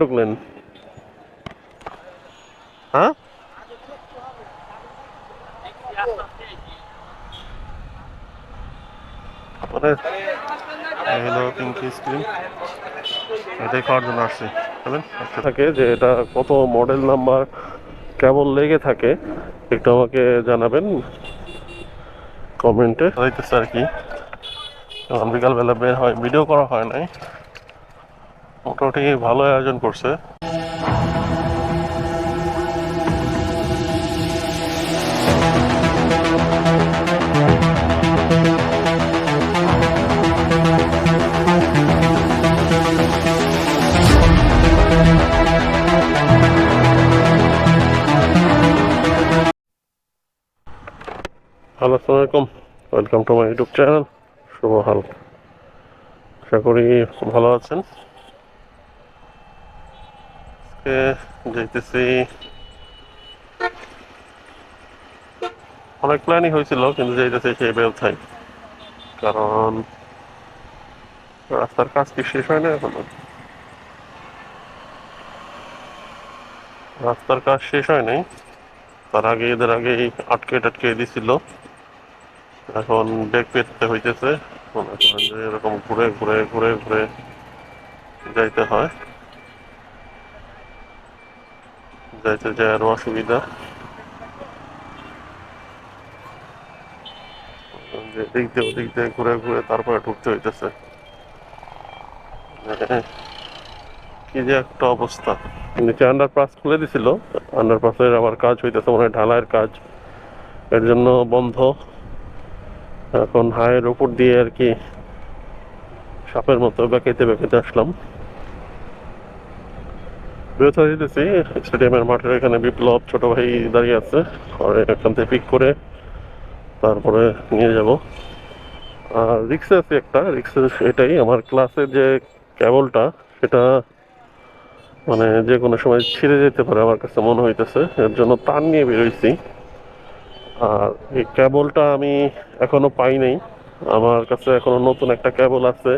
ঢুকলেন। হ্যাঁ? মানে এটাই খাওয়ার জন্য আসছি। আচ্ছা। থাকে যে এটা কত মডেল নাম্বার কেবল লেগে থাকে একটু আমাকে জানাবেন কমেন্টে যাইতেছে আর কি? কারণ বিকালবেলা বের হয় ভিডিও করা হয় নাই। মোটামুটি ভালো আয়োজন করছে। হ্যালো, আসসালামু আলাইকুম। Welcome to my YouTube channel শুভ হাল। আশা করি ভালো আছেন। অনেক প্ল্যানই হয়েছিল কিন্তু সেই ব্যবসায় কারণ রাস্তার কাজ কি শেষ হয় না এখনও রাস্তার কাজ শেষ হয় নাই তার আগে এদের আগে আটকে টাটকে দিছিল এখন ব্যাগ পেতে হইতেছে। এরকম ঘুরে ঘুরে ঘুরে ঘুরে যাইতে হয়। যাইতে যায় আরও অসুবিধা। এদিক দিয়ে ঘুরে ঘুরে তারপরে ঢুকতে হইতেছে। কি যে একটা অবস্থা। নিচে আন্ডারপাস খুলে দিছিল আন্ডারপাসের আবার কাজ হইতেছে, মনে হয় ঢালাইয়ের কাজ। এর জন্য বন্ধ। এখন হায়ের উপর দিয়ে আর কি সাপের মতো বেঁকাইতে বেঁকাইতে আসলাম। বেরোতে দিতেছি স্টেডিয়ামের মাঠের এখানে বিপ্লব ছোট ভাই দাঁড়িয়ে আছে। আর এখান থেকে পিক করে তারপরে নিয়ে যাব। আর রিক্সে আছে একটা। রিক্সে এটাই আমার ক্লাসের যে কেবলটা সেটা মানে যে কোনো সময় ছিঁড়ে যেতে পারে আমার কাছে মনে হইতেছে। এর জন্য তার নিয়ে বেরোইছি আর এই কেবলটা আমি এখনও পাই নাই। আমার কাছে এখনও নতুন একটা কেবল আছে।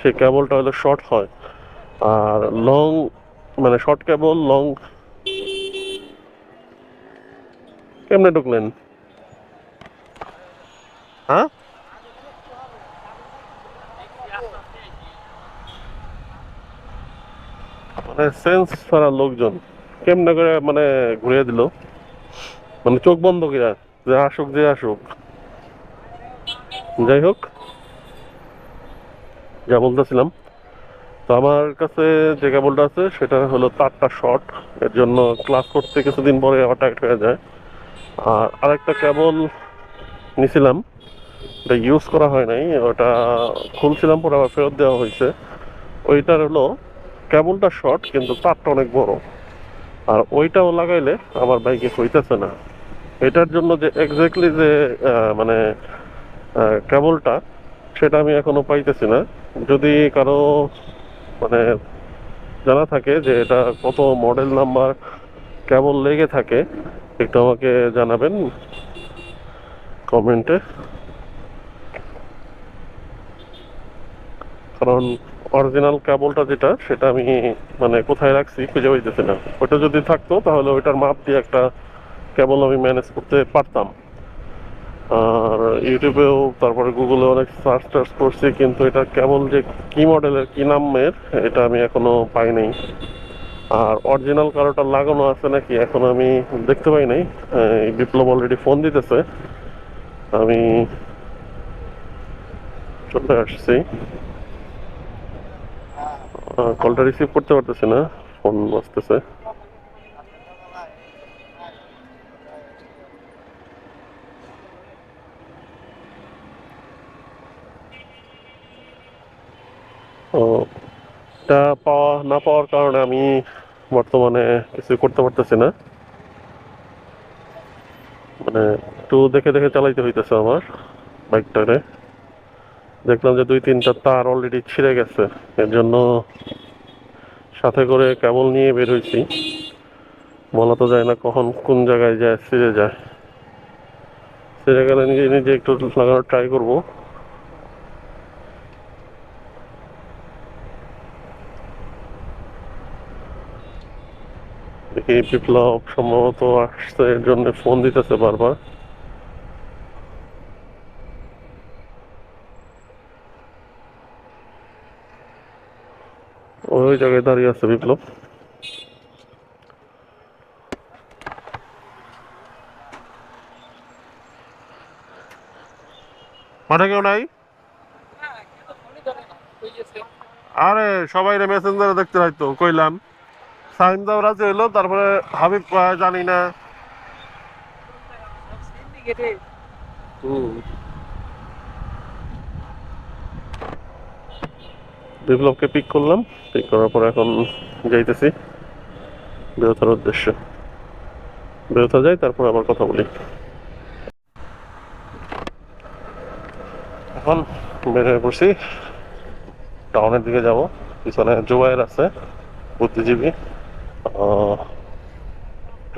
সেই কেবলটা হলো শর্ট হয়। আর লং মানে শর্ট কেবল লং কেমনে ঢুকলেন? হ্যাঁ? মানে সেন্স ছাড়া লোকজন। কেমনে করে মানে ঘুরিয়ে দিল? মানে চোখ বন্ধ কিরা যে আসুক যে আসুক। যাই হোক। যা বলতেছিলাম। আমার কাছে যে কেবলটা আছে, সেটা হলো তারটা শর্ট এর জন্য ক্লাস করতে কিছুদিন পরে আবার টাইট হয়ে যায়। আর আরেকটা কেবল নিছিলাম, এটা ইউজ করা হয় নাই, ওটা খুলছিলাম, পরে আবার ফেরত দেওয়া হয়েছে। ওইটার হলো কেবলটা শর্ট কিন্তু তারটা অনেক বড়। আর ওইটাও লাগাইলে আমার বাইকে হইতেছে না। এটার জন্য যে এক্স্যাক্টলি যে মানে কেবলটা, সেটা আমি এখনও পাইতেছি না। যদি কারও মানে জানা থাকে যে এটা কত মডেল নাম্বার কেবল লেগে থাকে, একটু আমাকে জানাবেন কমেন্টে কারণ অরিজিনাল কেবলটা যেটা, সেটা আমি মানে কোথায় রাখছি খুঁজে পাইতেছি না। ওটা যদি থাকতো, তাহলে ওইটার মাপ দিয়ে একটা কেবল আমি ম্যানেজ করতে পারতাম। আর ইউটিউবেও তারপরে গুগলে অনেক সার্চ টার্চ করছি, কিন্তু এটা কেবল যে কি মডেলের, কি নামের, এটা আমি এখনও পাই নাই আর অরিজিনাল কারোটা লাগানো আছে নাকি, এখনও আমি দেখতে পাই নাই। বিপ্লব অলরেডি ফোন দিতেছে। আমি চলে আসছি। কলটা রিসিভ করতে পারতেছি না ফোন আসতেছে এটা পাওয়া না পাওয়ার কারণে আমি বর্তমানে কিছু করতে পারতেছি না। মানে একটু দেখে দেখে চালাইতে হইতেছে আমার বাইকটারে। দেখলাম যে দুই তিনটা তার অলরেডি ছিঁড়ে গেছে। এর জন্য সাথে করে কেবল নিয়ে বের হয়েছি বলা তো যায় না কখন কোন জায়গায় যায়, ছিঁড়ে যায়। ছিঁড়ে গেলে নিজে নিজে একটু লাগানোর ট্রাই করব। দেখি বিপ্লব সম্ভবত আসছে এর জন্য ফোন দিতেছে বারবার। ওই জায়গায় দাঁড়িয়ে আছে বিপ্লব। মাঠে কেউ নাই? আরে সবাই রে মেসেঞ্জারে দেখতে হয়তো কইলাম। সাইন দাও রাজি হইল তারপরে হাবিব কয়, জানি না। বিপ্লবকে পিক করলাম। পিক করার পর এখন যাইতেছি। বৃহতার উদ্দেশ্যে। বৃহতা যাই, তারপর আবার কথা বলি। এখন বের হয়ে পড়ছি। টাউনের দিকে যাব। পিছনে জুবাইর আছে, বুদ্ধিজীবী।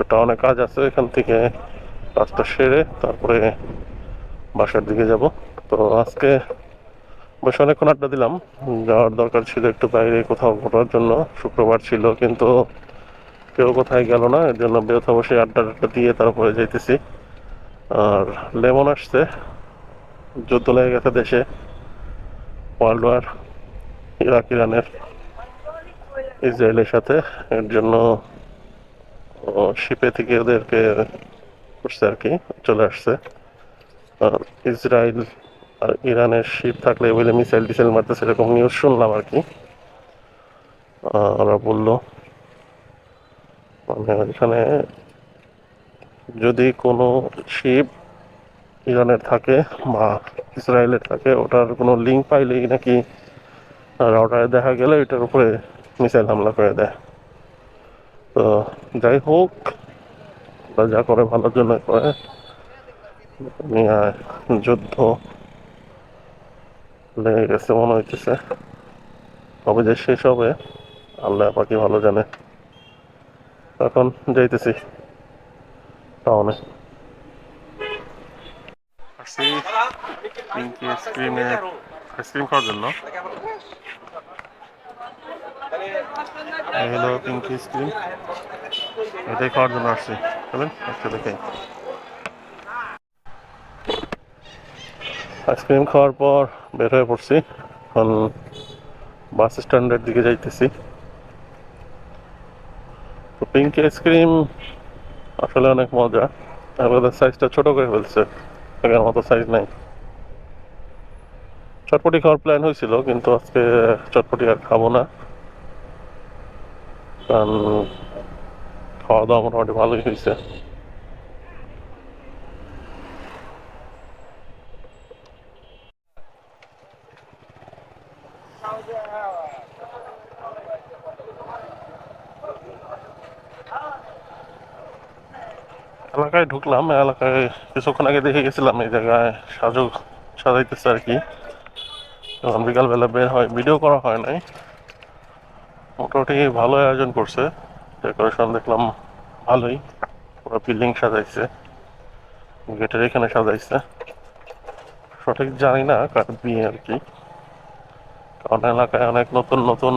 টাউনে কাজ আছে এখান থেকে। কাজটা সেরে তারপরে বাসার দিকে যাব। তো আজকে বসে অনেকক্ষণ আড্ডা দিলাম। যাওয়ার দরকার ছিল একটু বাইরে কোথাও ঘোরার জন্য। শুক্রবার ছিল, কিন্তু কেউ কোথায় গেল না। এর জন্য বেরোতে বসে আড্ডা টাড্ডা দিয়ে তারপরে যাইতেছি। আর লেমন আসছে। যুদ্ধ লেগে গেছে দেশে। ওয়ার্ল্ড ওয়ার, ইরাক, ইরানের। ইসরায়েলের সাথে, এর জন্য শিপে থেকে ওদেরকে করছে আর কি, চলে আসছে। আর ইসরায়েল আর ইরানের শিপ থাকলে বলে মিসাইল টিসাইল মারতেছে, এরকম নিউজ শুনলাম আর কি। ওরা বলল মানে এখানে যদি কোনো শিপ ইরানের থাকে বা ইসরায়েলের থাকে, ওটার কোনো লিঙ্ক পাইলেই নাকি রাউটারে দেখা গেলে এটার উপরে মিসাইল হামলা করে দেয়। তো যাই হোক, বা যা করে ভালোর জন্য করে। যুদ্ধ লেগে গেছে মনে হইতেছে। কবে যে শেষ হবে, আল্লাহ পাখি ভালো জানে। এখন যাইতেছি টাউনে। আইসক্রিম খাওয়ার জন্য। হলো পিঙ্কি আইসক্রিম এটাই খাওয়ার জন্য আসছি। চলেন একটু দেখে আইসক্রিম খাওয়ার পর বের হয়ে পড়ছি। এখন বাস স্ট্যান্ডের দিকে যাইতেছি। তো পিঙ্কি আইসক্রিম আসলে অনেক মজা। আর সাইজটা ছোট করে ফেলছে। আগের মতো সাইজ নাই। চটপটি খাওয়ার প্ল্যান হয়েছিল, কিন্তু আজকে চটপটি আর খাব না। কারণ খাওয়া দাওয়া মোটামুটি ভালোই হয়েছে। এলাকায় ঢুকলাম, এলাকায় কিছুক্ষণ আগে দেখে গেছিলাম এই জায়গায় সাজু সাজাইতেছে আর কি। যখন বিকালবেলা বের হয় ভিডিও করা হয় নাই। মোটামুটি ভালো আয়োজন করছে। ডেকোরেশন দেখলাম ভালোই। পুরো বিল্ডিং সাজাইছে। গেটের এখানে সাজাইছে। সঠিক জানি না, কার বিয়ে আর কি। কারণ এলাকায় অনেক নতুন নতুন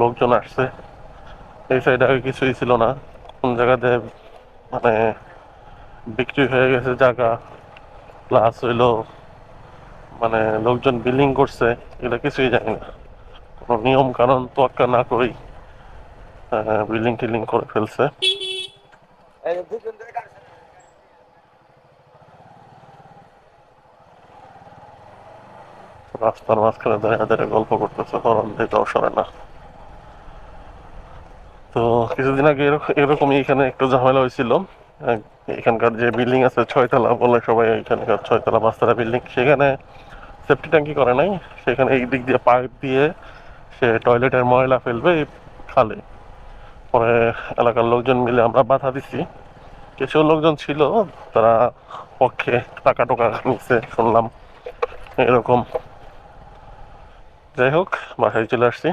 লোকজন আসছে। এই সাইডে আগে কিছুই ছিল না। কোন জায়গাতে মানে বিক্রি হয়ে গেছে জায়গা প্লাস হইল মানে লোকজন বিলিং করছে, এগুলো কিছুই জানি না। নিয়ম কানুন তোয়াক্কা না করেই বিল্ডিং টিলিং করে ফেলছে। রাস্তার মাঝখানে দাঁড়িয়ে দাঁড়িয়ে গল্প করতেছে হরন দিতেও সরে না। তো কিছুদিন আগে এরকমই এখানে একটু ঝামেলা হয়েছিল। এখানকার যে বিল্ডিং আছে, ছয়তলা বলে সবাই এখানকার ছয়তলা পাঁচতলা বিল্ডিং সেখানে সেফটি ট্যাঙ্কি করে নাই। সেখানে এই দিক দিয়ে পাইপ দিয়ে সে টয়লেটের ময়লা ফেলবে এই খালে। পরে এলাকার লোকজন মিলে আমরা বাধা দিছি। কিছু লোকজন ছিল, তারা পক্ষে টাকা টোকা নিচ্ছে শুনলাম এরকম। যাই হোক, বাসায় চলে আসছি।